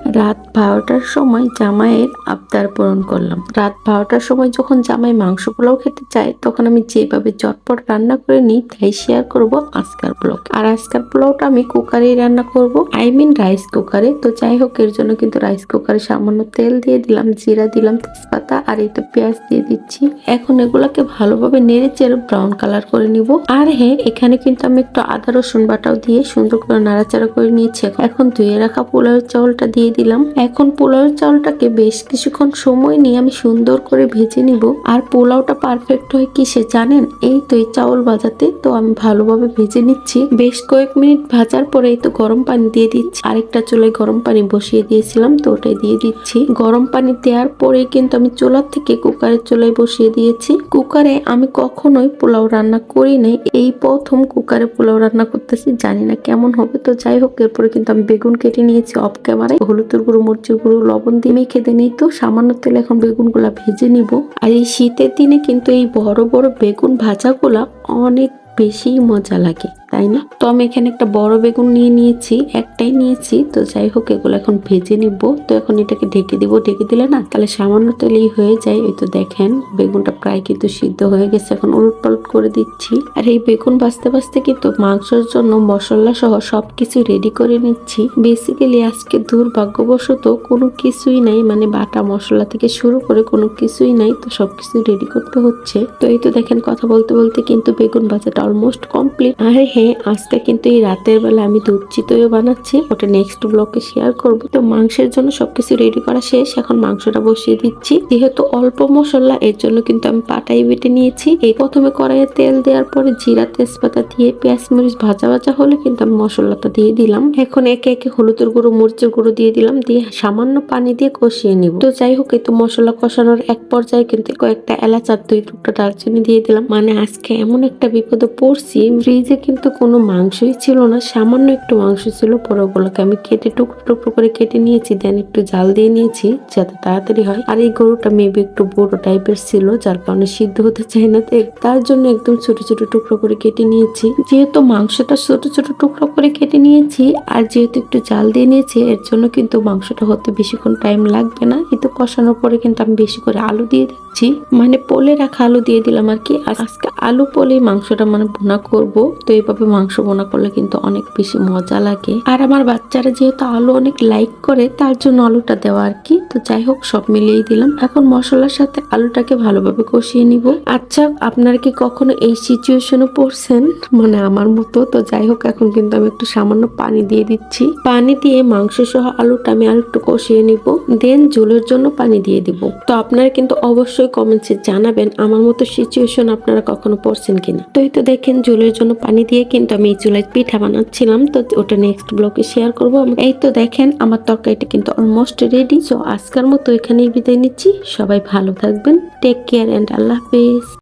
রাত বারোটার সময় জামাইয়ের আবদার পূরণ করলাম। রাত বারোটার সময় যখন জামাই মাংস পোলাও খেতে চায় তখন আমি যেভাবে চটপট রান্না করে নিই, তাই শেয়ার করব আজকার ব্লগ আর আজকার পোলাওটা আমি কুকারেই রান্না করব। আই মিন রাইস কুকারে তো যাই হোক, এর জন্য কিন্তু রাইস কুকারে সামান্য তেল দিয়ে দিলাম, জিরা দিলাম, তেজপাতা, আর এই তো পেঁয়াজ দিয়ে দিচ্ছি। এখন এগুলাকে ভালোভাবে নেড়ে চেড়ে ব্রাউন কালার করে নিব। আর হ্যাঁ এখানে কিন্তু আমি একটু আদা রসুন বাটাও দিয়ে সুন্দর করে নাড়াচাড়া করে নিয়েছি। এখন ধুয়ে রাখা পোলাওয়ের চাউলটা দিয়ে দিলাম। এখন পোলাওয়ের চাউলটাকে বেশ কিছুক্ষণ সময় নিয়ে আমি সুন্দর করে ভেজে নিব। আর পোলাওটা পারফেক্ট হয় কিসে জানেন? এই তো এই চাউল ভাজাতে। তো আমি ভালোভাবে ভেজে নিচ্ছি। বেশ কয়েক মিনিট ভাজার পরে তো গরম পানি দিয়ে দিচ্ছি। আরেকটা চুলায় গরম পানি বসিয়ে দিয়েছিলাম, তো ওটাই দিয়ে দিচ্ছি। গরম পানি দেওয়ার পরে কিন্তু আমি চুলার থেকে কুকারের চুলায় বসিয়ে দিয়েছি। কুকারে আমি কখনোই পোলাও রান্না করি নাই। এই প্রথম কুকারে পোলাও রান্না করতেছি, জানি না কেমন হবে। তো যাই হোক, এরপরে কিন্তু আমি বেগুন কেটে নিয়েছি অফ ক্যামেরায় হলুদের গুঁড়ো, মরিচের গুঁড়ো, লবণ দিয়ে মেখে দিয়ে নিই তো সামান্য তেল এখন বেগুনগুলা ভেজে নিব। আর এই শীতের দিনে কিন্তু এই বড় বড় বেগুন ভাজাগুলা অনেক বেশি মজা লাগে। তাই না? তো আমি এখানে একটা বড় বেগুন নিয়ে নিয়েছি, একটাই নিয়েছি, তো যাই হোক, এগুলো এখন ভেজে নিব। তো এখন এটাকে ঢেকে দিব। ঢেকে দিলে না, তাহলে সামান্য তেলেই হয়ে যায়। এই তো দেখেন, বেগুনটা প্রায় কিন্তু সিদ্ধ হয়ে গেছে। এখন উলট পালট করে দিচ্ছি। আর এই বেগুন বাঁচতে ভাজতে কিন্তু মাংসের জন্য মশলা সহ সবকিছু রেডি করে নিচ্ছি। বেসিক্যালি আজকে দুর্ভাগ্যবশত কোনো কিছুই নাই মানে বাটা মশলা থেকে শুরু করে কোনো কিছুই নাই, তো সবকিছু রেডি করতে হচ্ছে। তো এই তো দেখেন, কথা বলতে বলতে কিন্তু বেগুন ভাজাটা অলমোস্ট কমপ্লিট আর হ্যাঁ আজকে কিন্তু এই রাতের বেলা আমি দুধ চিতইও বানাচ্ছি। ওটা নেক্সট ব্লকে শেয়ার করব। তো মাংসের জন্য সবকিছু রেডি করা শেষ। এখন মাংসটা বসিয়ে দিচ্ছি। যেহেতু অল্প মশলা, এর জন্য কিন্তু আমি পাটাই বেটে নিয়েছি। এই প্রথমে কড়াইয়ে তেল দেওয়ার পরে জিরা তেজপাতা দিয়ে পেঁয়াজ মরিচ ভাজা ভাজা হলে কিন্তু আমি মশলাটা দিয়ে দিলাম। এখন একে একে হলুদের গুঁড়ো, মরিচের গুঁড়ো দিয়ে দিলাম। দিয়ে সামান্য পানি দিয়ে কষিয়ে নিব। তো যাই হোক, এই তো মশলা কষানোর এক পর্যায়ে কিন্তু কয়েকটা এলাচ আর দুই টুকটা দারচিনি দিয়ে দিলাম। মানে আজকে এমন একটা বিপদে পড়ছি, ফ্রিজে কিন্তু কোনো মাংসই ছিল না, সামান্য একটু মাংস ছিল, পরে ওগুলোকে আমি কেটে টুকরো টুকরো করে কেটে নিয়েছি দেন একটু জাল দিয়ে নিয়েছি যাতে তাড়াতাড়ি হয়। আর এই গরুটা মেবি একটু বড় টাইপের ছিল, যার কারণে সিদ্ধ হতে চায় না তার জন্য একদম ছোট ছোট টুকরো করে কেটে নিয়েছি। যেহেতু মাংসটা ছোট ছোট টুকরো করে কেটে নিয়েছি, আর যেহেতু একটু জাল দিয়ে নিয়েছি, এর জন্য কিন্তু মাংসটা হতে বেশিক্ষণ টাইম লাগবে না। এই তো কষানোর পরে কিন্তু আমি বেশি করে আলু দিয়ে দিচ্ছি মানে পোলে রাখা আলু দিয়ে দিলাম আর কি। আজকে আলু পোলেই মাংসটা মানে বোনা করব। তো এইভাবে মাংস বোনা করলে কিন্তু অনেক বেশি মজা লাগে। আর আমার বাচ্চারা যেহেতু আলু অনেক লাইক করে, তার জন্য আলুটা দেওয়া আর কি। তো যাই হোক, সব মিলিয়েই দিলাম। এখন মশলার সাথে আলুটাকে ভালোভাবে কষিয়ে নিব। আচ্ছা আপনারা কি কখনো এই সিচুয়েশনে পড়ছেন? মানে আমার মতো। তো যাই হোক, এখন কিন্তু আমি একটু সামান্য পানি দিয়ে দিচ্ছি। পানি দিয়ে মাংস সহ আলুটা আমি আর একটু কষিয়ে নিব। দেন ঝোলের জন্য পানি দিয়ে দিব। তো আপনারা কিন্তু অবশ্যই কমেন্টসে জানাবেন আমার মতো সিচুয়েশন আপনারা কখনো পড়ছেন কিনা। তো এই তো দেখেন, জুলের জন্য পানি দিয়ে কিন্তু আমি এই চুলায় পিঠা বানাচ্ছিলাম। তো ওটা নেক্সট ব্লকে শেয়ার করব এই তো দেখেন, আমার তরকারিটা কিন্তু অলমোস্ট রেডি সো আজকের মতো এখানেই বিদায় নিচ্ছি। সবাই ভালো থাকবেন। টেক কেয়ার অ্যান্ড আল্লাহ হাফেজ।